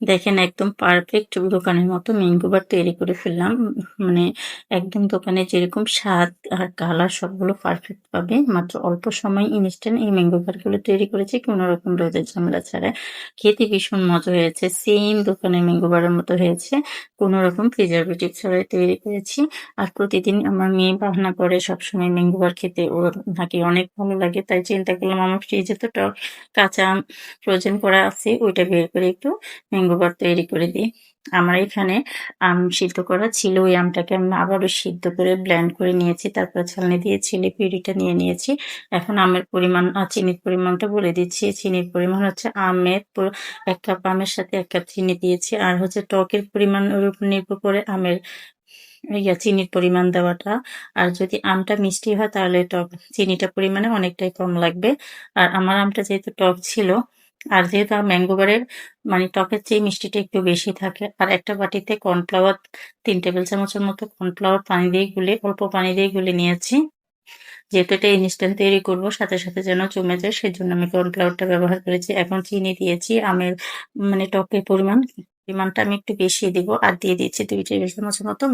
দেখেন একদম পারফেক্ট দোকানের মতো ম্যাঙ্গো বার তৈরি করে ফেললাম। মানে একদম দোকানে যেরকম স্বাদ আর কালার সবগুলো পারফেক্ট পাবে। মাত্র অল্প সময় ইনস্ট্যান্ট এই ম্যাঙ্গো বারগুলো তৈরি করেছি, কোনো রকম রোদের ঝামেলা ছাড়া। খেতে ভীষণ মজা হয়েছে সেম দোকানের ম্যাঙ্গো বারের মতো হয়েছে, কোনো রকম প্রিজারভেটিভ ছাড়াই তৈরি করেছি। আর প্রতিদিন আমার মেয়ে বাহানা করে সবসময় ম্যাঙ্গো বার খেতে। ওর নাকি অনেক ভালো লাগে, তাই চিন্তা করলাম আমার ফ্রিজে তো টক কাঁচা ফ্রোজেন করা আছে, ওইটা বের করে একটু ম্যাঙ্গো তৈরি করে দিই। আমার এখানে আম সিদ্ধ করা ছিল, ওই আমটাকে আমি আবারও সিদ্ধ করে ব্ল্যান্ড করে নিয়েছি, তারপর ছালনি দিয়ে ছিলে পিউরিটা নিয়ে নিয়েছি। এখন আমের পরিমাণ চিনির পরিমাণটা বলে দিচ্ছি। চিনির পরিমাণ হচ্ছে আমের এক কাপ আমের সাথে এক কাপ চিনি দিয়েছি। আর হচ্ছে টকের পরিমাণ ওর উপর নির্ভর করে আমের, ইয়া, চিনির পরিমাণ দেওয়াটা। আর যদি আমটা মিষ্টি হয় তাহলে টক, চিনিটা পরিমাণে অনেকটাই কম লাগবে। আর আমার আমটা যেহেতু টক ছিল আর যেহেতু ম্যাঙ্গো বারের মানে টকের চেয়ে মিষ্টিটা একটু বেশি থাকে, আর একটা বাটিতে কর্নফ্লাওয়ার তিন টেবিল চামচের মতো কর্নফ্লাওয়ার পানি দিয়ে গুলে, অল্প পানি দিয়ে গুলে নিয়েছি। যেহেতু এটা ইনস্ট্যান্ট তৈরি করব, সাথে সাথে যেন জমে যায়, সেজন্য আমি কর্নফ্লাওয়ারটা ব্যবহার করেছি। এখন চিনি দিয়েছি, আমের মানে টকের পরিমাণ পরিমাণটা আমি একটু বেশি দিব। আর দিয়ে দিচ্ছি দুই টেবিল চামচের মতো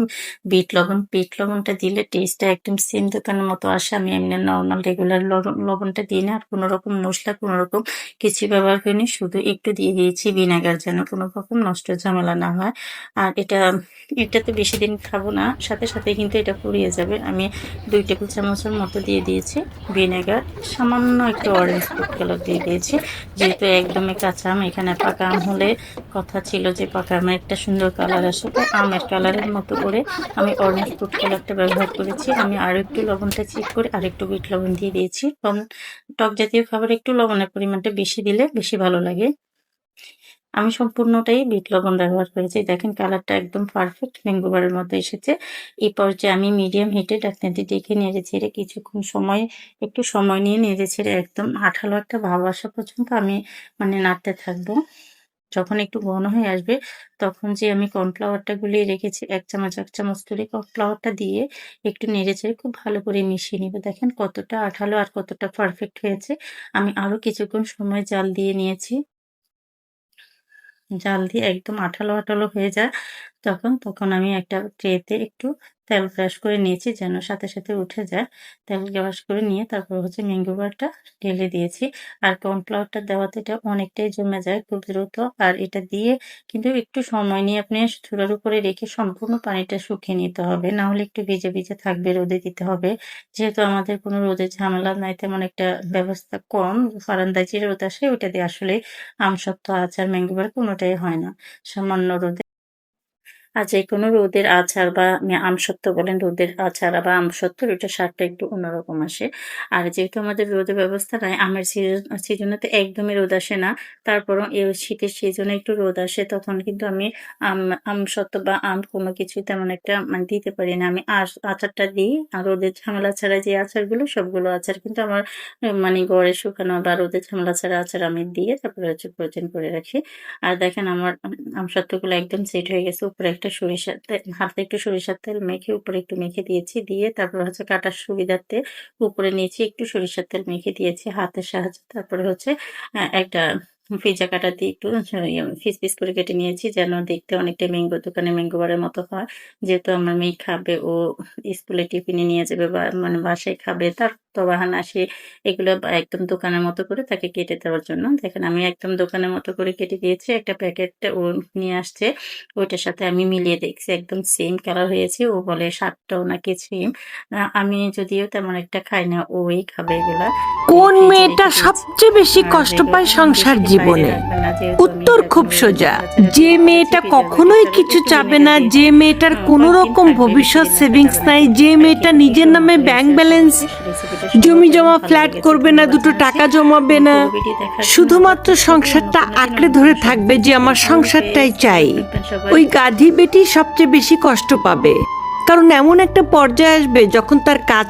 বিট লবণ। বিট লবণটা দিলে টেস্টটা একদম সেম দোকানের মতো আসে। আমি এমনি নর্মাল রেগুলার লবণটা দিই না। আর কোনো রকম মশলা, কোনো রকম কিছু ব্যবহার করিনি শুধু একটু দিয়ে দিয়েছি ভিনেগার যেন কোনো রকম নষ্ট ঝামেলা না হয়। আর এটা এটা তো বেশি দিন খাব না। সাথে সাথে কিন্তু এটা পুড়িয়ে যাবে। আমি দুই টেবিল চামচের মতো দিয়ে দিয়েছি ভিনেগার সামান্য একটু অরেঞ্জ ফুড কালার দিয়ে দিয়েছি। যেহেতু একদমই কাঁচা আম, এখানে পাকা আম হলে কথা ছিল যে পাকা আমের একটা সুন্দর কালার আসে তো আমের কালারের মতো করে আমি অরেঞ্জ ফুড কালারটা ব্যবহার করেছি। আমি আরও একটু লবণটা চেক করে আর একটু বিট লবণ দিয়ে দিয়েছি। লবণ টক জাতীয় খাবার একটু লবণের পরিমাণটা বেশি দিলে বেশি ভালো লাগে। আমি সম্পূর্ণটাই বিট লবণ ব্যবহার করেছি। দেখেন কালারটা একদম পারফেক্ট ম্যাঙ্গো বারের মতো এসেছে। এই পর্যায়ে আমি মিডিয়াম হিটে ডাকনাটি ডেকে নেড়ে ছেড়ে কিছুক্ষণ সময়, একটু সময় নিয়ে নেড়ে ছেড়ে একদম আঠালো একটা ভাব আসা পর্যন্ত আমি মানে নাড়তে থাকব। যখন একটু ঘন হয়ে আসবে, তখন যে আমি কর্নফ্লাওয়ারটা গুলিয়ে রেখেছি, এক চামচ এক চামচ করে কর্নফ্লাওয়ারটা দিয়ে একটু নেড়ে চেড়ে খুব ভালো করে মিশিয়ে নিবে। দেখেন কতটা আঠালো আর কতটা পারফেক্ট হয়েছে। আমি আরও কিছুক্ষণ সময় জাল দিয়ে নিয়েছি। জাল দিয়ে একদম আঠালো আঠালো হয়ে যায় তখন তখন আমি একটা ট্রেতে একটু তেল ব্রাশ করে নিয়েছি যেন সাথে সাথে উঠে যায়। তেল ব্রাশ করে নিয়ে তারপর হচ্ছে ম্যাঙ্গো বারটা ঢেলে দিয়েছি। আর কর্নফ্লাওয়ারটা দেওয়াতে এটা অনেকটাই জমে যায় খুব দ্রুত। আর এটা দিয়ে কিন্তু একটু সময় নিয়ে আপনি চুলার উপরে রেখে সম্পূর্ণ পানিটা শুকিয়ে নিতে হবে। না হলে একটু ভিজে ভিজে থাকবে, রোদে দিতে হবে। যেহেতু আমাদের কোনো রোদের ঝামেলা নাই, তেমন একটা ব্যবস্থা কম। বারান্দায় যে রোদ আসে, ওইটা দিয়ে আসলে আমসত্ত্ব, আচার ম্যাঙ্গো বার কোনোটাই হয় না। সামান্য রোদে আর যে কোনো রোদের আচার বা আমসত্ত্ব বলেন রোদের আচার বা আমসত্ত্ব এটা স্বাদটা একটু অন্যরকম আসে। আর যেহেতু আমাদের রোদের ব্যবস্থা নাই, আমের সিজন তো একদমই রোদ আসে না, তারপরও এই শীতের সিজনে একটু রোদ আসে, তখন কিন্তু আমি আম আমসত্ত্ব বা আম কোনো কিছু তেমন একটা মানে দিতে পারি না। আমি আচারটা দিই, আর রোদের ঝামেলা ছাড়া যে আচারগুলো, সবগুলো আচার কিন্তু আমার মানে গড়ে শুকানো বা রোদের ঝামেলা ছাড়া আচার আমি দিয়ে তারপরে হচ্ছে প্রয়োজন করে রাখি। আর দেখেন আমার আমসত্ত্বগুলো একদম সেট হয়ে গেছে, উপরে একটা সরিষার তেল, হাতে একটু সরিষার তেল মেখে উপরে একটু মেখে দিয়েছি। দিয়ে তারপর হচ্ছে কাটার সুবিধার্থে উপরে নিয়েছি একটু সরিষার তেল মেখে দিয়েছি হাতের সাহায্যে। তারপরে হচ্ছে একটা পিজা কাটা দিয়ে একটু পিস পিস করে কেটে নিয়েছি যেন দেখতে অনেকটা ম্যাঙ্গো দোকানে ম্যাঙ্গো বারের মতো হয়। যেহেতু আমার মেয়ে খাবে ও স্কুলে টিফিনে নিয়ে যাবে বা মানে বাসায় খাবে তার তো বাহানা সে এগুলো একদম দোকানের মতো করে তাকে কেটে দেওয়ার জন্য। দেখেন আমি একদম দোকানের মতো করে কেটে দিয়েছি একটা প্যাকেট ও নিয়ে আসছে ওইটার সাথে আমি মিলিয়ে দেখছি একদম সেম কালার হয়েছে ও বলে স্বাদটাও নাকি সেম আমি যদিও তেমন একটা খাই না ওই খাবে এগুলা। কোন মেয়েটা সবচেয়ে বেশি কষ্ট পায় সংসার বাইরে জীবনে। উত্তর খুব সোজা। যে মেয়েটা কখনোই কিছু চাবে না, যে মেয়েটার কোনো রকম ভবিষ্যৎ সেভিংস নাই, যে মেয়েটা নিজের নামে ব্যাংক ব্যালেন্স, জমি জমা ফ্ল্যাট করবে না, দুটো টাকা জমাবে না, শুধুমাত্র সংসারটা আঁকড়ে ধরে থাকবে যে আমার সংসারটাই চাই। ওই গাধি বেটি সবচেয়ে বেশি কষ্ট পাবে। কারণ এমন একটা পর্যায়ে আসবে যখন তার কাজ